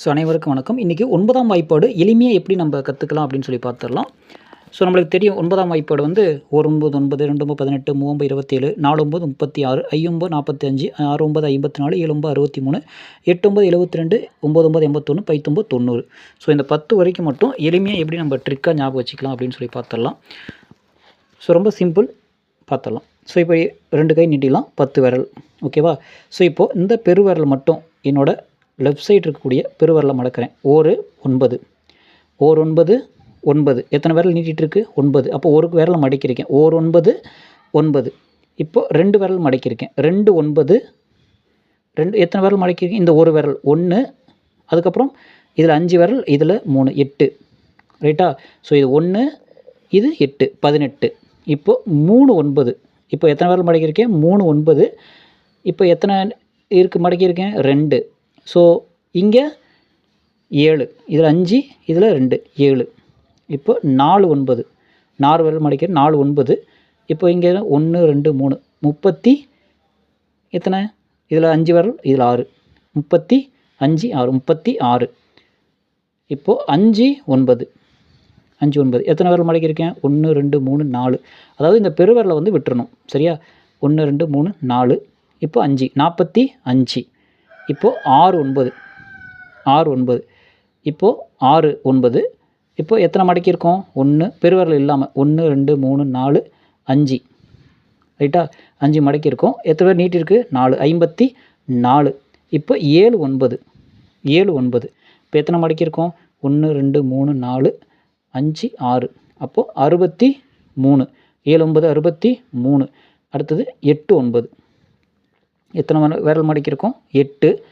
So அனைவருக்கும் வணக்கம். இன்றைக்கி ஒன்பதாம் வாய்ப்பாடு எளிமையாக எப்படி நம்ம கற்றுக்கலாம் அப்படின்னு சொல்லி பார்த்துடலாம் ஸோ நம்மளுக்கு தெரியும் ஒன்பதாம் வாய்ப்பாடு வந்து ஒரு ஒன்பது ஒன்பது ரெண்டு ஒன்பது பதினெட்டு மூவம்பது இருபத்தேழு நாலு ஒம்பது முப்பத்தி ஆறு ஐயொம்பது நாற்பத்தி அஞ்சு ஆறு ஒம்பது ஐம்பத்தி நாலு ஏழு ஒம்பது அறுபத்தி மூணு எட்டு ஒம்பது எழுபத்தி ரெண்டு ஒம்பது ஒம்பது எண்பத்தொன்று பைத்தொம்பது தொண்ணூறு. ஸோ இந்த பத்து வரைக்கும் மட்டும் எளிமையாக எப்படி நம்ம ட்ரிக்காக ஞாபகம் வச்சுக்கலாம் அப்படின்னு சொல்லி பார்த்துடலாம் ஸோ ரொம்ப சிம்பிள் பார்த்துடலாம் ஸோ இப்போ ரெண்டு கை நீட்டிடலாம் பத்து விரல். ஓகேவா? ஸோ இப்போது இந்த பெருவிரல் மட்டும் என்னோடய லெஃப்ட் சைடு இருக்கக்கூடிய பெருவிரலை மடக்கிறேன். ஒரு ஒன்பது. ஓர் ஒன்பது ஒன்பது. எத்தனை விரல் நீட்டிகிட்டு இருக்கு ஒன்பது. அப்போ ஒரு விரலை மடக்கியிருக்கேன். ஓர் ஒன்பது ஒன்பது. இப்போ ரெண்டு விரல் மடக்கியிருக்கேன். ரெண்டு ஒன்பது ரெண்டு. எத்தனை விரல் மடக்கியிருக்கேன்? இந்த ஒரு விரல். ஒன்று அதுக்கப்புறம் இதில் அஞ்சு விரல் இதில் மூணு எட்டு. ரைட்டா ஸோ இது ஒன்று இது எட்டு பதினெட்டு. இப்போ மூணு ஒன்பது. இப்போ எத்தனை விரல் மடக்கியிருக்கேன்? மூணு ஒன்பது. இப்போ எத்தனை இருக்கு மடக்கியிருக்கேன்? ரெண்டு. ஸோ இங்கே ஏழு இதில் அஞ்சு இதில் ரெண்டு ஏழு. இப்போ நாலு ஒன்பது. நாலு விரல் மடக்கிறேன் நாலு ஒன்பது. இப்போ இங்கே ஒன்று ரெண்டு மூணு. முப்பத்தி எத்தனை? இதில் அஞ்சு விரல் இதில் ஆறு. முப்பத்தி அஞ்சு ஆறு. முப்பத்தி ஆறு. இப்போது அஞ்சு ஒன்பது. அஞ்சு ஒன்பது. எத்தனை விரல் மடக்கியிருக்கேன் ஒன்று ரெண்டு மூணு நாலு. அதாவது இந்த பெருவிரலை வந்து விட்டுறணும். சரியா? ஒன்று ரெண்டு மூணு நாலு. இப்போ அஞ்சு. நாற்பத்தி அஞ்சு. இப்போது ஆறு ஒன்பது. ஆறு ஒன்பது. இப்போது ஆறு ஒன்பது. இப்போது எத்தனை மடக்கி இருக்கோம்? ஒன்று பெருவரல் இல்லாமல் ஒன்று ரெண்டு மூணு நாலு அஞ்சு. ரைட்டா? அஞ்சு மடக்கி இருக்கோம். எத்தனை பேர் நீட்டிருக்கு நாலு. ஐம்பத்தி நாலு. இப்போ ஏழு ஒன்பது. ஏழு ஒன்பது. இப்போ எத்தனை மடக்கி இருக்கோம்? ஒன்று ரெண்டு மூணு நாலு அஞ்சு ஆறு. அப்போது அறுபத்தி மூணு. ஏழு ஒன்பது அறுபத்தி மூணு. அடுத்தது எட்டு ஒன்பது. எத்தனை விர- விரல் மடக்கியிருக்கோம் எட்டு.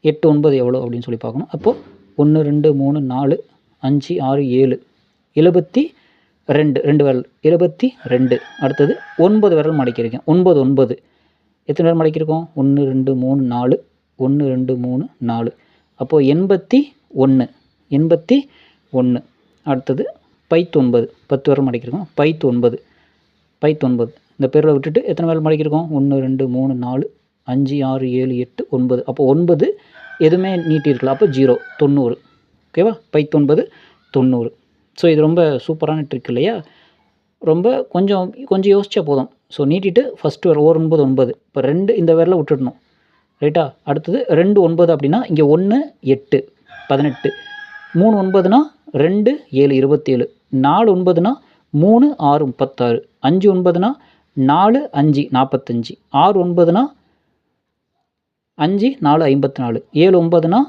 எட்டு ஒன்பது எவ்வளோ அப்படின்னு சொல்லி பார்க்கணும். அப்போது ஒன்று ரெண்டு மூணு நாலு அஞ்சு ஆறு ஏழு. எழுபத்தி ரெண்டு. ரெண்டு விரல். எழுபத்தி ரெண்டு. அடுத்தது ஒன்பது விரல் மடக்கியிருக்கேன் ஒன்பது ஒன்பது. எத்தனை விரல் மடக்கியிருக்கோம் ஒன்று ரெண்டு மூணு நாலு. ஒன்று ரெண்டு மூணு நாலு. அப்போது எண்பத்தி ஒன்று எண்பத்தி ஒன்று அடுத்தது பைத்து ஒன்பது. பத்து விரல் மடக்கியிருக்கோம் பைத்து ஒன்பது. பைத்து ஒன்பது. இந்த பேரில் விட்டுட்டு எத்தனை விரல் மடக்கியிருக்கோம் ஒன்று ரெண்டு மூணு நாலு. அஞ்சு ஆறு ஏழு எட்டு ஒன்பது. அப்போ ஒன்பது எதுவுமே நீட்டியிருக்கலாம் அப்போ ஜீரோ தொண்ணூறு. ஓகேவா பைத்தொன்பது தொண்ணூறு. ஸோ இது ரொம்ப சூப்பரான ட்ரிக் இல்லையா? ரொம்ப கொஞ்சம் கொஞ்சம் யோசிச்சா போதும். ஸோ நீட்டிட்டு ஃபஸ்ட்டு வர ஓர் ஒன்பது ஒன்பது. இப்போ ரெண்டு இந்த வேரில் விட்டுடணும். ரைட்டா அடுத்தது ரெண்டு ஒன்பது அப்படின்னா இங்கே ஒன்று எட்டு பதினெட்டு. மூணு ஒன்பதுனா ரெண்டு ஏழு இருபத்தேழு. நாலு ஒன்பதுனா மூணு ஆறு முப்பத்தாறு. அஞ்சு ஒன்பதுனா நாலு அஞ்சு நாற்பத்தஞ்சு. ஆறு ஒன்பதுனா அஞ்சு நாலு ஐம்பத்தி நாலு ஏழு ஒன்பதுனா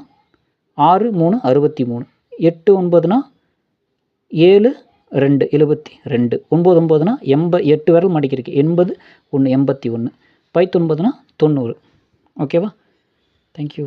ஆறு மூணு அறுபத்தி மூணு எட்டு ஒன்பதுனா ஏழு ரெண்டு எழுபத்தி ரெண்டு. ஒம்பது ஒம்பதுனா எண்ப எட்டு விரல் மடிக்கிருக்கு எண்பது ஒன்று எண்பத்தி ஒன்று பைத்தொன்பதுனா தொண்ணூறு. ஓகேவா? தேங்க்யூ